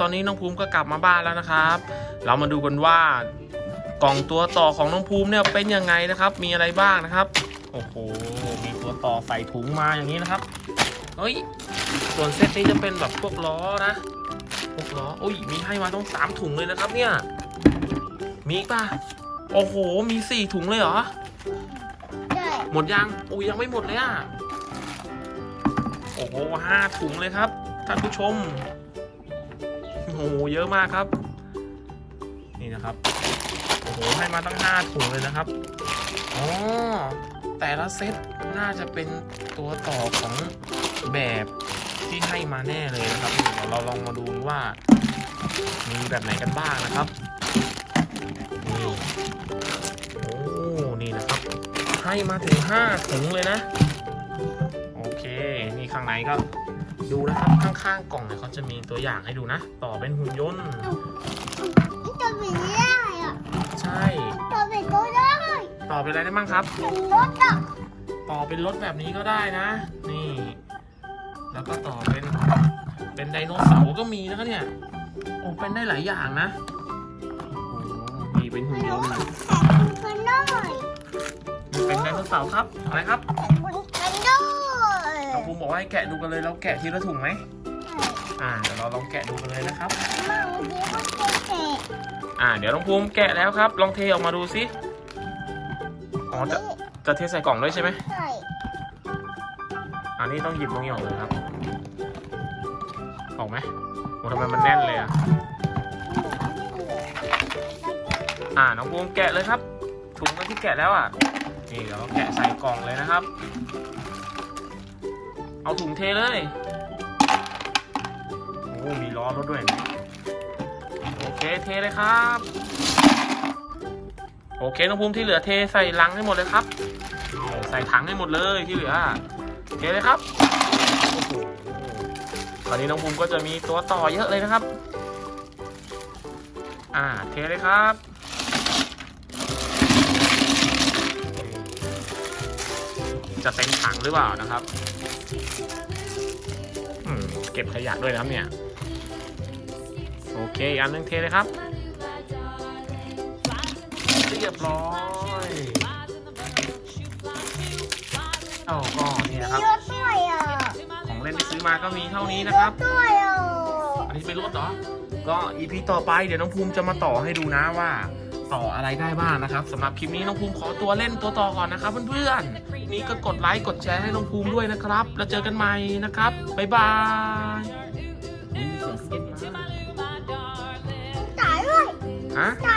ตอนนี้น้องภูมิก็กลับมาบ้านแล้วนะครับ เรามาดูกันว่ากล่องตัวต่อของน้องภูมิเนี่ยเป็นยังไงนะครับ มีอะไรบ้างนะครับ โอ้โห มีตัวต่อใส่ถุงมาอย่างนี้นะครับ เฮ้ย ส่วนเซตนี้จะเป็นแบบพวกล้อนะ พวกล้ออุ้ย มีให้มาต้องสามถุงเลยนะครับเนี่ย มีอีกป่ะ โอ้โห มีสี่ถุงเลยเหรอใช่หมดยังอุ้ยยังไม่หมดเลยอะ โอ้โหห้าถุงเลยครับท่านผู้ชม โอ้โหเยอะมากครับ นี่นะครับโอ้โหให้มาตั้งห้าถุงเลยนะครับอ๋อแต่ละเซตน่าจะเป็นตัวต่อของแบบที่ให้มาแน่เลยนะครับเดี๋ยวเราลองมาดูว่า มีแบบไหนกันบ้างนะครับนี่โอ้นี่นะครับ ให้มาถึงห้าถุงเลยนะ นี่ข้างในก็ดูนะครับ ข้างๆกล่องเนี่ยเขาจะมีตัวอย่างให้ดูนะ ต่อเป็นหุ่นยนต์ตัวเป็นได้อะใช่ ตัวเป็นก็ได้ต่อเป็นอะไรได้บ้างครับ เป็นรถอะต่อเป็นรถแบบนี้ก็ได้นะ นี่ แล้วก็ต่อเป็น เป็นไดโนเสาร์ก็มีนะครับเนี่ย โอ้เป็นได้หลายอย่างนะโอ้โหมีเป็นหุ่นยนต์กันได้มีเป็นไดโนเสาร์ครับ อะไรครับ บอกว่าให้แกะดูกันเลยเราแกะทีละถุงไหมอ่าเดี๋ยวเราลองแกะดูกันเลยนะครับ มาเดี๋ยวมันจะแตกอ่า เดี๋ยวน้องภูมิแกะแล้วครับ ลองเทออกมาดูสิอ๋อจะจะเทใส่กล่องด้วยใช่ไหมใช่อันนี้ต้องหยิบตรงนี้ออกเลยครับ ออกไหมโอ้ทำไมมันแน่นเลยอะอ่าน้องภูมิแกะเลยครับถุงก็ที่แกะแล้วอะนี่เดี๋ยวเราแกะใส่กล่องเลยนะครับ เอาถุงเทเลยโอ้มีล้อรถด้วยเห็นไหมโอเคเทเลยครับ โอเคน้องภูมิที่เหลือเทใส่ลังให้หมดเลยครับ ใส่ถังให้หมดเลยที่เหลือเทเลยครับโอ้โหตอนนี้น้องภูมิก็จะมีตัวต่อเยอะเลยนะครับ อ่าเทเลยครับ จะเต็มถังหรือเปล่านะครับอืมเก็บขยะด้วยนะครับเนี่ย โอเคอีกอันหนึงเทเลยครับ เรียบร้อยเอ้าก็นี่นะครับมีรถด้วยอะของเล่นที่ซื้อมาก็มีเท่านี้นะครับด้วยอะอันนี้เป็นรถเหรอ ก็อีพีต่อไปเดี๋ยวน้องภูมิจะมาต่อให้ดูนะว่า ต่ออะไรได้บ้างนะครับสำหรับคลิปนี้น้องภูมิขอตัวเล่นตัวต่อก่อนนะครับเพื่อนๆนี่ก็กดไลค์กดแชร์ให้น้องภูมิด้วยนะครับ แล้วเจอกันใหม่นะครับบ๊ายบายอุ๊ยเสียงสเก็ตมาตายด้วยฮะต